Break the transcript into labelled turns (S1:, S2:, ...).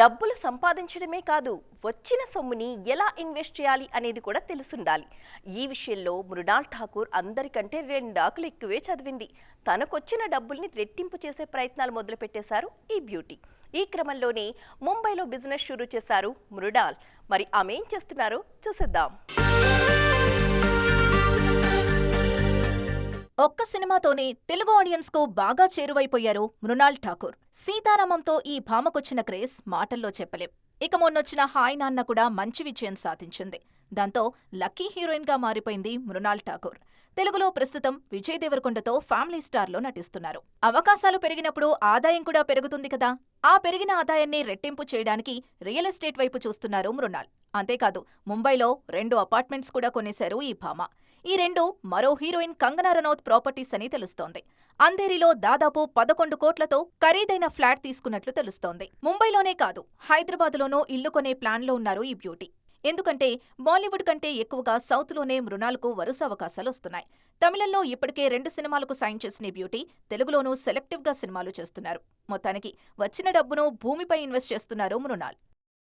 S1: డబ్బులు సంపాదించడమే కాదు వచ్చిన సొమ్ముని ఎలా ఇన్వెస్ట్ చేయాలి అనేది కూడా తెలుసుండాలి. ఈ విషయంలో మృణాల్ ఠాకూర్ అందరికంటే రెండాకులు ఎక్కువే చదివింది. తనకొచ్చిన డబ్బుల్ని రెట్టింపు చేసే ప్రయత్నాలు మొదలుపెట్టేశారు ఈ బ్యూటీ. ఈ క్రమంలోనే ముంబైలో బిజినెస్ షురూ చేశారు మృణాల్. మరి ఆమె ఏం చేస్తున్నారో చూసేద్దాం.
S2: ఒక్క సినిమాతోనే తెలుగు ఆడియన్స్కు బాగా చేరువైపోయారు మృణాల్ ఠాకూర్. సీతారామంతో ఈ భామకొచ్చిన క్రేజ్ మాటల్లో చెప్పలేం. ఇక మొన్నొచ్చిన హాయ్ నాన్న కూడా మంచి విజయం సాధించింది. దాంతో లక్కీ హీరోయిన్గా మారిపోయింది మృణాల్ ఠాకూర్. తెలుగులో ప్రస్తుతం విజయ్ దేవరకొండతో ఫ్యామిలీ స్టార్లో నటిస్తున్నారు. అవకాశాలు పెరిగినప్పుడు ఆదాయం కూడా పెరుగుతుంది కదా? ఆ పెరిగిన ఆదాయాన్ని రెట్టింపు చేయడానికి రియల్ ఎస్టేట్ వైపు చూస్తున్నారు మృణాల్. అంతేకాదు ముంబైలో రెండు అపార్ట్మెంట్స్ కూడా కొనేశారు ఈ భామ. ఈ రెండు మరో హీరోయిన్ కంగనా రనౌత్ ప్రాపర్టీస్ అని తెలుస్తోంది. అంధేరిలో దాదాపు పదకొండు కోట్లతో ఖరీదైన ఫ్లాట్ తీసుకున్నట్లు తెలుస్తోంది. ముంబైలోనే కాదు హైదరాబాద్లోనూ ఇల్లు కొనే ప్లాన్లో ఉన్నారు ఈ బ్యూటీ. ఎందుకంటే బాలీవుడ్ కంటే ఎక్కువగా సౌత్లోనే మృణాలకు వరుస అవకాశాలు వస్తున్నాయి. తమిళంలో ఇప్పటికే రెండు సినిమాలకు సైన్ చేసిన బ్యూటీ తెలుగులోనూ సెలెక్టివ్గా సినిమాలు చేస్తున్నారు. మొత్తానికి వచ్చిన డబ్బును భూమిపై ఇన్వెస్ట్ చేస్తున్నారు మృణాల్.